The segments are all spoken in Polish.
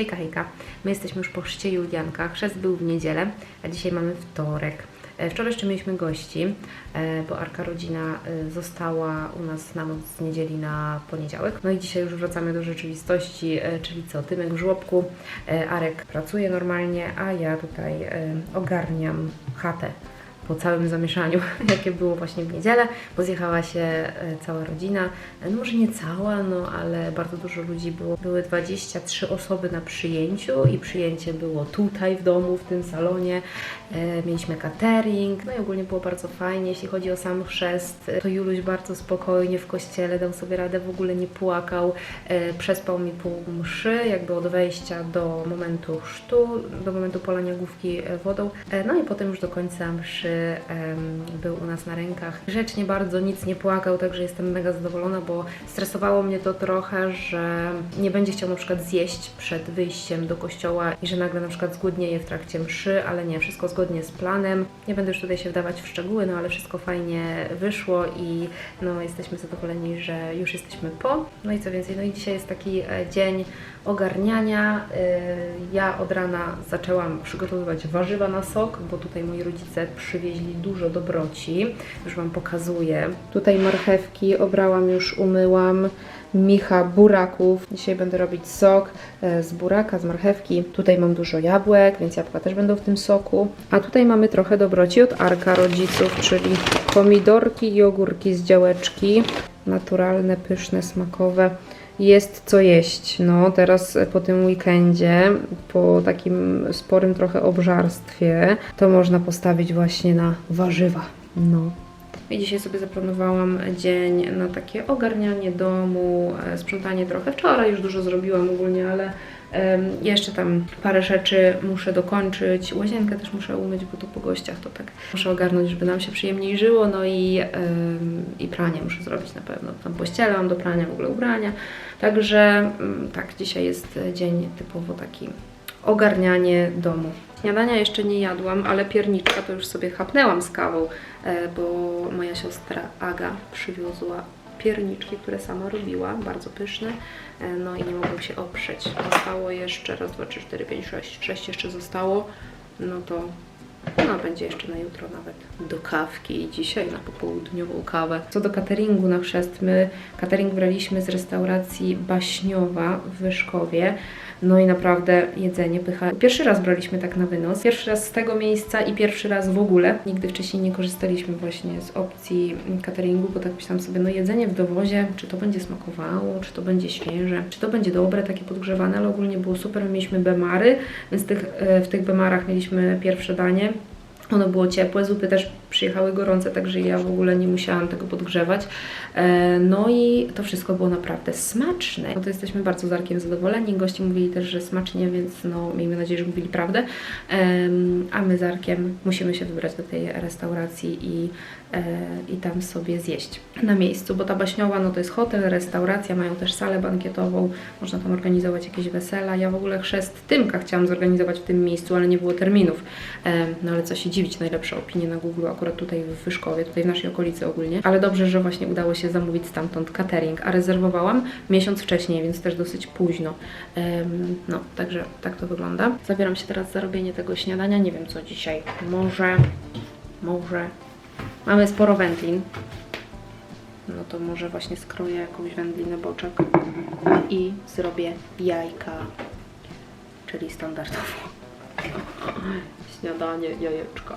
Hejka, hejka. My jesteśmy już po chrzcie Julianka. Chrzest był w niedzielę, a dzisiaj mamy wtorek. E, Wczoraj jeszcze mieliśmy gości, e, bo Arka rodzina e, została u nas na noc z niedzieli na poniedziałek. No i dzisiaj już wracamy do rzeczywistości, czyli co, Tymek w żłobku, Arek pracuje normalnie, a ja tutaj ogarniam chatę po całym zamieszaniu, jakie było właśnie w niedzielę, bo zjechała się e, cała rodzina. E, No może nie cała, no ale bardzo dużo ludzi było. Były 23 osoby na przyjęciu i przyjęcie było tutaj w domu, w tym salonie. E, Mieliśmy catering, no i ogólnie było bardzo fajnie. Jeśli chodzi o sam chrzest, to Juluś bardzo spokojnie w kościele dał sobie radę, w ogóle nie płakał. Przespał mi pół mszy, jakby od wejścia do momentu chrztu, do momentu polania główki wodą. No i potem już do końca mszy był u nas na rękach. Grzecznie bardzo, nic nie płakał, także jestem mega zadowolona, bo stresowało mnie to trochę, że nie będzie chciał na przykład zjeść przed wyjściem do kościoła i że nagle na przykład zgłodnieje w trakcie mszy, ale nie, wszystko zgodnie z planem. Nie będę już tutaj się wdawać w szczegóły, no ale wszystko fajnie wyszło i no jesteśmy zadowoleni, że już jesteśmy po. No i co więcej, no i dzisiaj jest taki e, dzień ogarniania. Y, Ja od rana zaczęłam przygotowywać warzywa na sok, bo tutaj moi rodzice przywieźli dużo dobroci. Już Wam pokazuję. Tutaj marchewki obrałam już, umyłam. Micha buraków. Dzisiaj będę robić sok e, z buraka, z marchewki. Tutaj mam dużo jabłek, więc jabłka też będą w tym soku. A tutaj mamy trochę dobroci od Arka rodziców, czyli pomidorki i ogórki z działeczki. Naturalne, pyszne, smakowe jest co jeść. No, teraz po tym weekendzie, po takim sporym trochę obżarstwie, to można postawić właśnie na warzywa. No. I dzisiaj sobie zaplanowałam dzień na takie ogarnianie domu, e, sprzątanie trochę. Wczoraj już dużo zrobiłam ogólnie, ale jeszcze tam parę rzeczy muszę dokończyć. Łazienkę też muszę umyć, bo tu po gościach to tak muszę ogarnąć, żeby nam się przyjemniej żyło. No i, i pranie muszę zrobić na pewno. Tam pościelę mam do prania, w ogóle ubrania. Także mm, tak, dzisiaj jest dzień typowo taki ogarnianie domu. Śniadania jeszcze nie jadłam, ale pierniczka to już sobie chapnęłam z kawą, e, bo moja siostra Aga przywiozła pierniczki, które sama robiła, bardzo pyszne, e, no i nie mogłam się oprzeć. Zostało jeszcze raz, dwa, trzy, cztery, pięć, sześć, sześć jeszcze zostało, no to no, będzie jeszcze na jutro nawet do kawki i dzisiaj na popołudniową kawę. Co do cateringu na chrzest, my catering braliśmy z restauracji Baśniowa w Wyszkowie. No i naprawdę jedzenie, pycha. Pierwszy raz braliśmy tak na wynos. Pierwszy raz z tego miejsca i pierwszy raz w ogóle. Nigdy wcześniej nie korzystaliśmy właśnie z opcji cateringu, bo tak myślałam sobie, no jedzenie w dowozie, czy to będzie smakowało, czy to będzie świeże, czy to będzie dobre, takie podgrzewane, ale ogólnie było super. My mieliśmy bemary, więc e, w tych bemarach mieliśmy pierwsze danie. Ono było ciepłe, zupy też przyjechały gorące, także ja w ogóle nie musiałam tego podgrzewać. E, No i to wszystko było naprawdę smaczne. No to jesteśmy bardzo z Arkiem zadowoleni. Goście mówili też, że smacznie, więc no miejmy nadzieję, że mówili prawdę. A my z Arkiem musimy się wybrać do tej restauracji i, e, i tam sobie zjeść na miejscu, bo ta baśniowa no to jest hotel, restauracja, mają też salę bankietową, można tam organizować jakieś wesela. Ja w ogóle chrzest Tymka chciałam zorganizować w tym miejscu, ale nie było terminów. No ale co się dziwić, najlepsze opinie na Google akurat tutaj w Wyszkowie, tutaj w naszej okolicy ogólnie. Ale dobrze, że właśnie udało się zamówić stamtąd catering, a rezerwowałam miesiąc wcześniej, więc też dosyć późno. Em, No, także tak to wygląda. Zabieram się teraz za robienie tego śniadania. Nie wiem co dzisiaj. Może, może. Mamy sporo wędlin. No to może właśnie skroję jakąś wędlinę boczek i zrobię jajka, czyli standardowo. Śniadanie, jajeczka.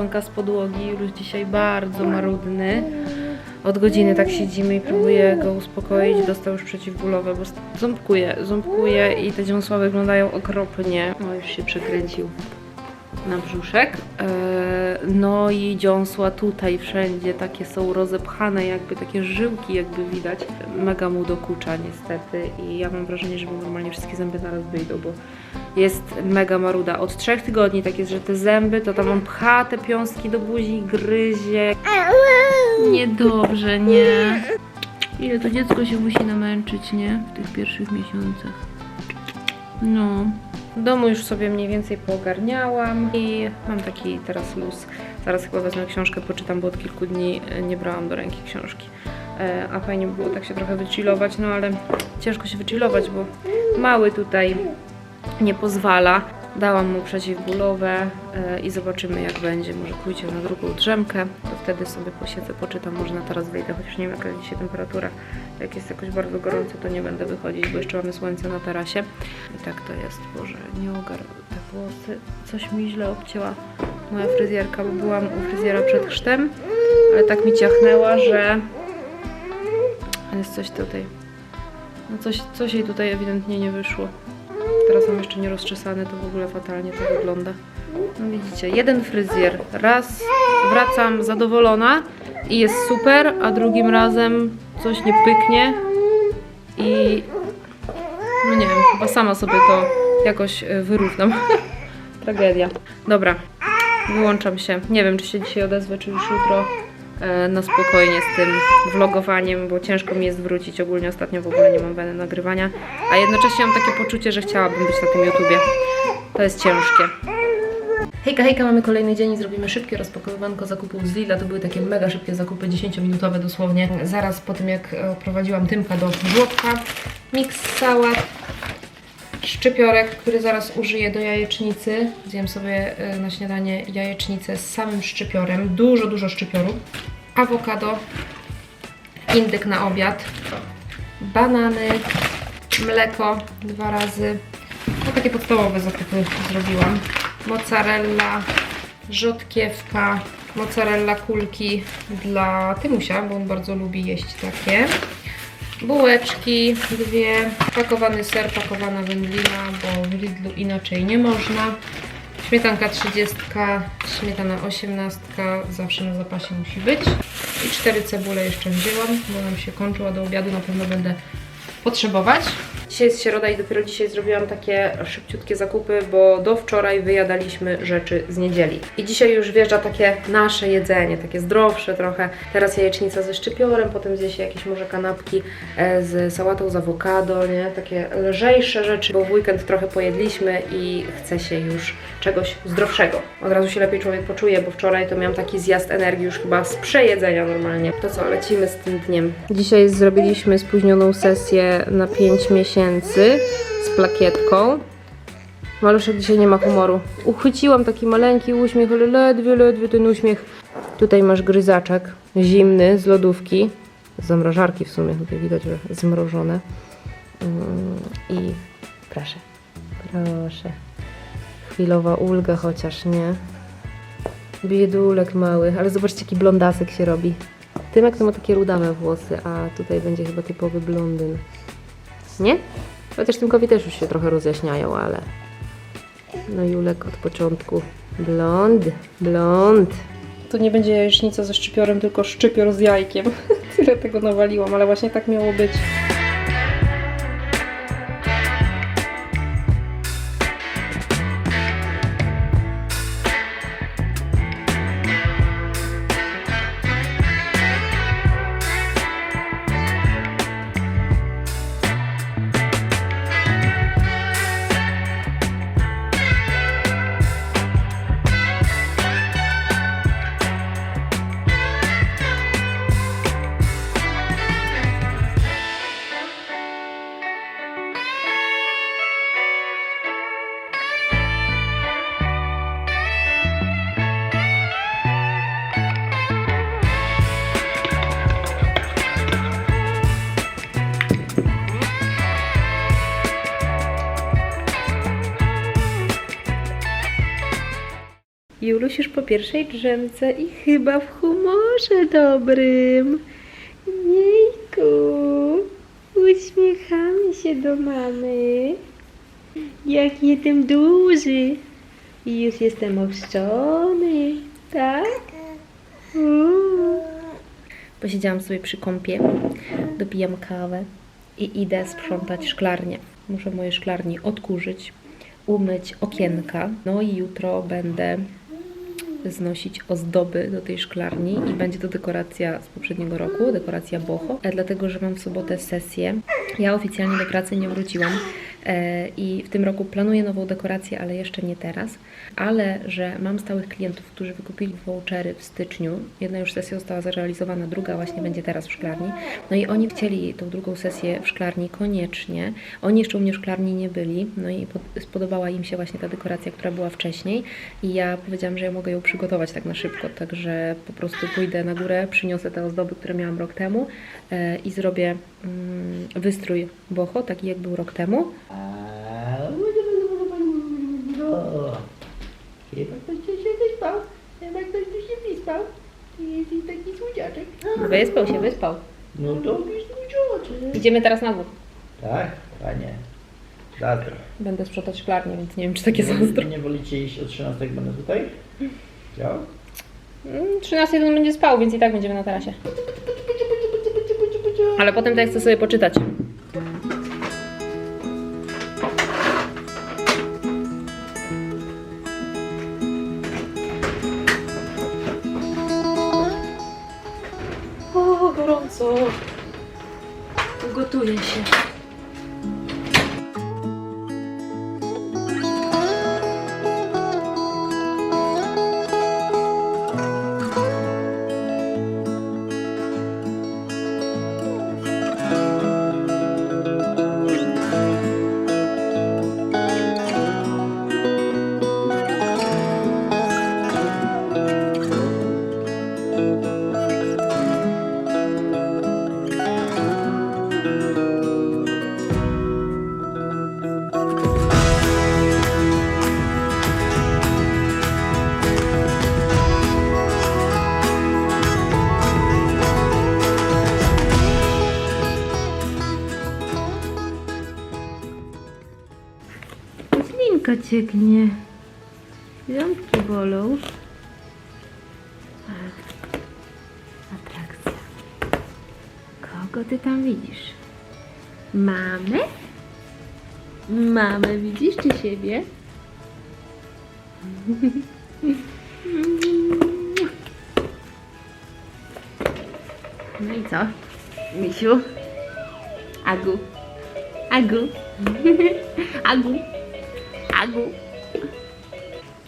Pozdrowionka z podłogi, już dzisiaj bardzo marudny. Od godziny tak siedzimy i próbuję go uspokoić. Dostał już przeciwbólowe, bo ząbkuje, ząbkuje i te dziąsła wyglądają okropnie. No już się przekręcił na brzuszek. E, No i dziąsła tutaj wszędzie takie są rozepchane, jakby takie żyłki jakby widać. Mega mu dokucza niestety i ja mam wrażenie, że mu normalnie wszystkie zęby naraz wyjdą, bo jest mega maruda. Od trzech tygodni tak jest, że te zęby to tam on pcha te piąstki do buzi i gryzie. Niedobrze, nie. Ile to dziecko się musi namęczyć, nie? W tych pierwszych miesiącach. No. W domu już sobie mniej więcej poogarniałam i mam taki teraz luz. Zaraz chyba wezmę książkę, poczytam, bo od kilku dni e, nie brałam do ręki książki. E, A fajnie by było tak się trochę wychillować, no ale ciężko się wychillować, bo mały tutaj nie pozwala. Dałam mu przeciwbólowe e, i zobaczymy jak będzie. Może pójdzie na drugą drzemkę, to wtedy sobie posiedzę, poczytam. Może na teraz wyjdę, chociaż nie wiem jaka jest dzisiaj temperatura. Jak jest jakoś bardzo gorąco, to nie będę wychodzić, bo jeszcze mamy słońce na tarasie. I tak to jest, Boże, nie ogar te włosy. Coś mi źle obcięła moja fryzjerka, bo byłam u fryzjera przed chrztem, ale tak mi ciachnęła, że jest coś tutaj. No coś, coś jej tutaj ewidentnie nie wyszło. Teraz mam jeszcze nierozczesane, to w ogóle fatalnie to wygląda. No widzicie, jeden fryzjer. Raz wracam zadowolona i jest super, a drugim razem coś nie pyknie i no nie wiem, chyba sama sobie to jakoś y, wyrównam. Tragedia. Dobra, wyłączam się. Nie wiem, czy się dzisiaj odezwę, czy już jutro e, na spokojnie z tym vlogowaniem, bo ciężko mi jest wrócić. Ogólnie ostatnio w ogóle nie mam weny nagrywania, a jednocześnie mam takie poczucie, że chciałabym być na tym YouTubie. To jest ciężkie. Hejka, hejka, mamy kolejny dzień i zrobimy szybkie rozpakowywanko zakupów z Lidla. To były takie mega szybkie zakupy, 10-minutowe dosłownie. Zaraz po tym, jak e, prowadziłam Tymka do żłobka. Miks sałat, szczypiorek, który zaraz użyję do jajecznicy. Zjem sobie e, na śniadanie jajecznicę z samym szczypiorem. Dużo, dużo szczypioru. Awokado, indyk na obiad, banany, mleko dwa razy. No takie podstawowe zakupy zrobiłam. Mozzarella, rzodkiewka, mozzarella kulki dla Tymusia, bo on bardzo lubi jeść takie. Bułeczki, dwie, pakowany ser, pakowana wędlina, bo w Lidlu inaczej nie można. Śmietanka 30, śmietana 18, zawsze na zapasie musi być. I cztery cebule jeszcze wzięłam, bo nam się kończył, a do obiadu na pewno będę potrzebować. Dzisiaj jest środa i dopiero dzisiaj zrobiłam takie szybciutkie zakupy, bo do wczoraj wyjadaliśmy rzeczy z niedzieli. I dzisiaj już wjeżdża takie nasze jedzenie, takie zdrowsze trochę. Teraz jajecznica ze szczypiorem, potem zje się jakieś może kanapki e, z sałatą z awokado, nie? Takie lżejsze rzeczy, bo w weekend trochę pojedliśmy i chce się już czegoś zdrowszego. Od razu się lepiej człowiek poczuje, bo wczoraj to miałam taki zjazd energii już chyba z przejedzenia normalnie. To co, lecimy z tym dniem. Dzisiaj zrobiliśmy spóźnioną sesję na 5 miesięcy z plakietką. Maluszek dzisiaj nie ma humoru. Uchwyciłam taki maleńki uśmiech, ale ledwie, ledwie ten uśmiech. Tutaj masz gryzaczek zimny z lodówki. Z zamrażarki w sumie, tutaj widać, że zmrożone. Mm, I proszę, proszę. Chwilowa ulga chociaż, nie? Biedulek mały, ale zobaczcie jaki blondasek się robi. Tymek to ma takie rudawe włosy, a tutaj będzie chyba typowy blondyn. Nie? Chociaż Tymkowi też już się trochę rozjaśniają, ale... No Julek od początku. Blond, blond. To nie będzie jajecznica ze szczypiorem, tylko szczypior z jajkiem. Tyle tego nawaliłam, ale właśnie tak miało być. Juluś już po pierwszej drzemce i chyba w humorze dobrym. Jejku, uśmiechamy się do mamy. Jak jestem duży i już jestem ochrzczony, tak? Uuu. Posiedziałam sobie przy kąpie, dopijam kawę i idę sprzątać szklarnię. Muszę moje szklarnie odkurzyć, umyć okienka. No i jutro będę znosić ozdoby do tej szklarni i będzie to dekoracja z poprzedniego roku, dekoracja boho, e, dlatego że mam w sobotę sesję. Ja oficjalnie do pracy nie wróciłam i w tym roku planuję nową dekorację, ale jeszcze nie teraz, ale że mam stałych klientów, którzy wykupili vouchery w styczniu. Jedna już sesja została zrealizowana, druga właśnie będzie teraz w szklarni. No i oni chcieli tą drugą sesję w szklarni koniecznie. Oni jeszcze u mnie w szklarni nie byli, no i pod- spodobała im się właśnie ta dekoracja, która była wcześniej i ja powiedziałam, że ja mogę ją przygotować tak na szybko, także po prostu pójdę na górę, przyniosę te ozdoby, które miałam rok temu e, i zrobię wystrój boho, taki jak był rok temu. Chyba ktoś tu się wyspał. Chyba ktoś tu się wyspał. Ty jesteś taki słodziaczek. Wyspał się, wyspał. No to mi słodziaczek. Idziemy teraz na dwór. Tak, panie. Zazdro. Będę sprzątać szklarnię, więc nie wiem, czy takie nie, zazdro. nie wolicie iść o 13 jak będę tutaj? Mm, 13 on będzie spał, więc i tak będziemy na tarasie. Ale potem ja chcę sobie poczytać. O, gorąco. Ugotuję się. Ślinka cieknie. Ząbki bolą. Atrakcja. Kogo ty tam widzisz? Mamę? Mamę widzisz czy siebie? No i co? Misiu? Agu? Agu? Agu? Agu.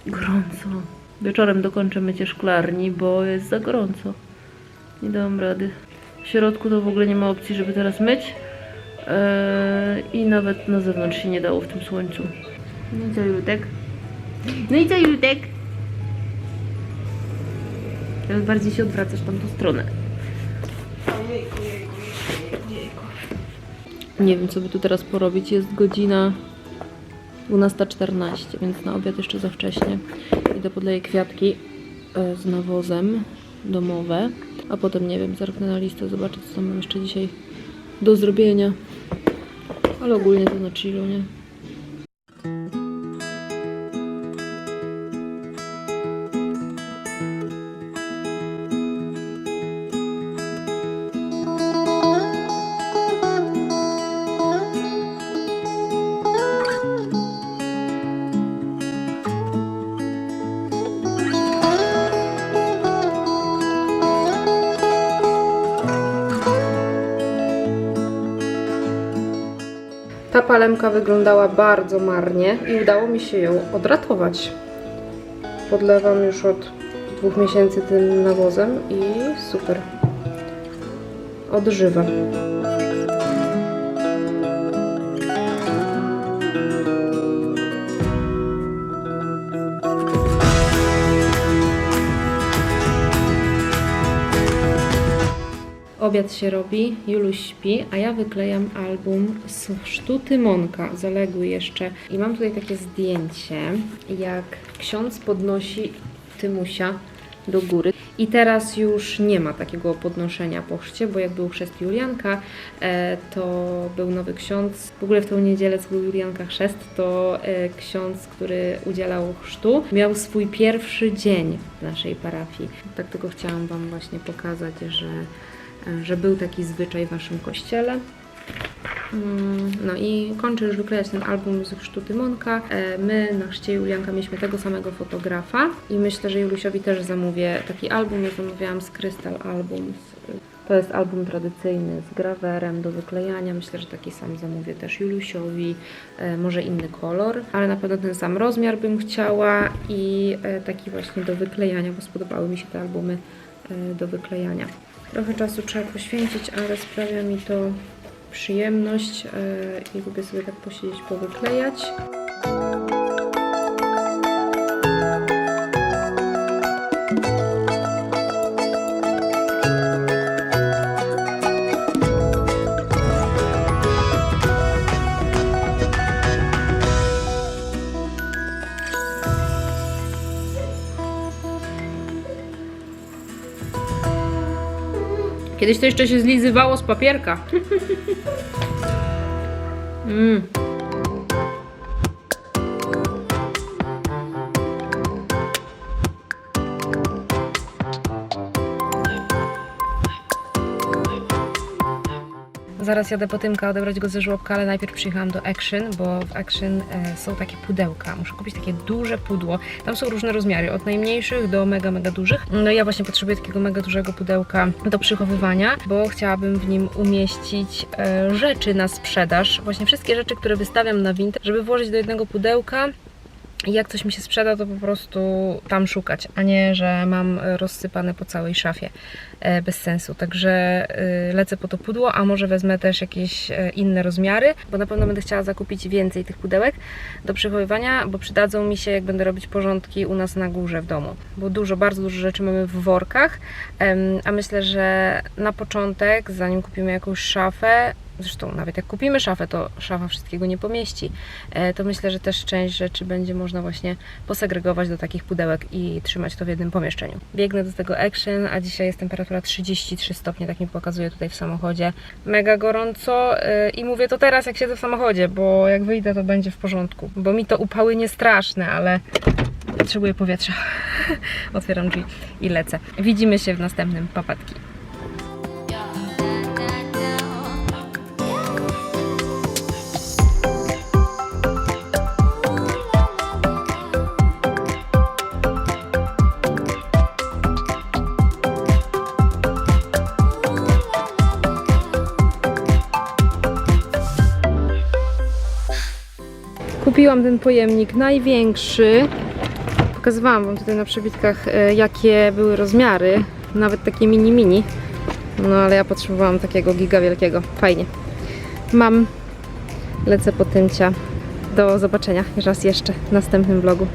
Gorąco. Wieczorem dokończę mycie szklarni, bo jest za gorąco. Nie dam rady. W środku to w ogóle nie ma opcji, żeby teraz myć. Eee, I nawet na zewnątrz się nie dało w tym słońcu. No i co, Jutek? No i co, Jutek? Teraz bardziej się odwracasz w tamtą stronę. Nie wiem, co by tu teraz porobić. Jest godzina 12.14, więc na obiad jeszcze za wcześnie. Idę podleję kwiatki e, z nawozem domowe, a potem nie wiem, zerknę na listę, zobaczę co tam mam jeszcze dzisiaj do zrobienia. Ale ogólnie to na chillu, nie? Ta palemka wyglądała bardzo marnie i udało mi się ją odratować. Podlewam już od dwóch miesięcy tym nawozem i super. Odżywa. Obiad się robi, Juluś śpi, a ja wyklejam album z chrztu Tymonka, zaległy jeszcze. I mam tutaj takie zdjęcie, jak ksiądz podnosi Tymusia do góry. I teraz już nie ma takiego podnoszenia po chrzcie, bo jak był chrzest Julianka, e, to był nowy ksiądz. W ogóle w tą niedzielę, co był Julianka chrzest, to e, ksiądz, który udzielał chrztu, miał swój pierwszy dzień w naszej parafii. Tak tylko chciałam Wam właśnie pokazać, że, że był taki zwyczaj w Waszym kościele. Mm, No i kończę już wyklejać ten album z chrztu Tymonka. E, My na chrzcie Julianka mieliśmy tego samego fotografa i myślę, że Juliusiowi też zamówię taki album. Ja zamawiałam z Crystal Albums. To jest album tradycyjny z grawerem do wyklejania. Myślę, że taki sam zamówię też Juliusiowi. E, Może inny kolor, ale na pewno ten sam rozmiar bym chciała i e, taki właśnie do wyklejania, bo spodobały mi się te albumy do wyklejania. Trochę czasu trzeba poświęcić, ale sprawia mi to przyjemność e, i lubię sobie tak posiedzieć, powyklejać. Kiedyś to jeszcze się zlizywało z papierka. mm. Zaraz jadę po Tymka odebrać go ze żłobka, ale najpierw przyjechałam do Action, bo w Action e, są takie pudełka. Muszę kupić takie duże pudło. Tam są różne rozmiary, od najmniejszych do mega, mega dużych. No ja właśnie potrzebuję takiego mega dużego pudełka do przechowywania, bo chciałabym w nim umieścić e, rzeczy na sprzedaż. Właśnie wszystkie rzeczy, które wystawiam na Vinted, żeby włożyć do jednego pudełka jak coś mi się sprzeda, to po prostu tam szukać, a nie, że mam rozsypane po całej szafie e, bez sensu. Także e, lecę po to pudło, a może wezmę też jakieś e, inne rozmiary, bo na pewno będę chciała zakupić więcej tych pudełek do przechowywania, bo przydadzą mi się, jak będę robić porządki u nas na górze w domu. Bo dużo, bardzo dużo rzeczy mamy w workach, a myślę, że na początek, zanim kupimy jakąś szafę, Zresztą nawet jak kupimy szafę, to szafa wszystkiego nie pomieści. E, To myślę, że też część rzeczy będzie można właśnie posegregować do takich pudełek i trzymać to w jednym pomieszczeniu. Biegnę do tego Action, a dzisiaj jest temperatura 33 stopnie, tak mi pokazuje tutaj w samochodzie. Mega gorąco e, i mówię to teraz, jak siedzę w samochodzie, bo jak wyjdę, to będzie w porządku. Bo mi to upały nie straszne, ale potrzebuję powietrza. Otwieram drzwi i lecę. Widzimy się w następnym papatki. Kupiłam ten pojemnik największy. Pokazywałam Wam tutaj na przebitkach, e, jakie były rozmiary. Nawet takie mini mini. No ale ja potrzebowałam takiego giga wielkiego. Fajnie. Mam. Lecę po tymcia. Do zobaczenia raz jeszcze w następnym vlogu.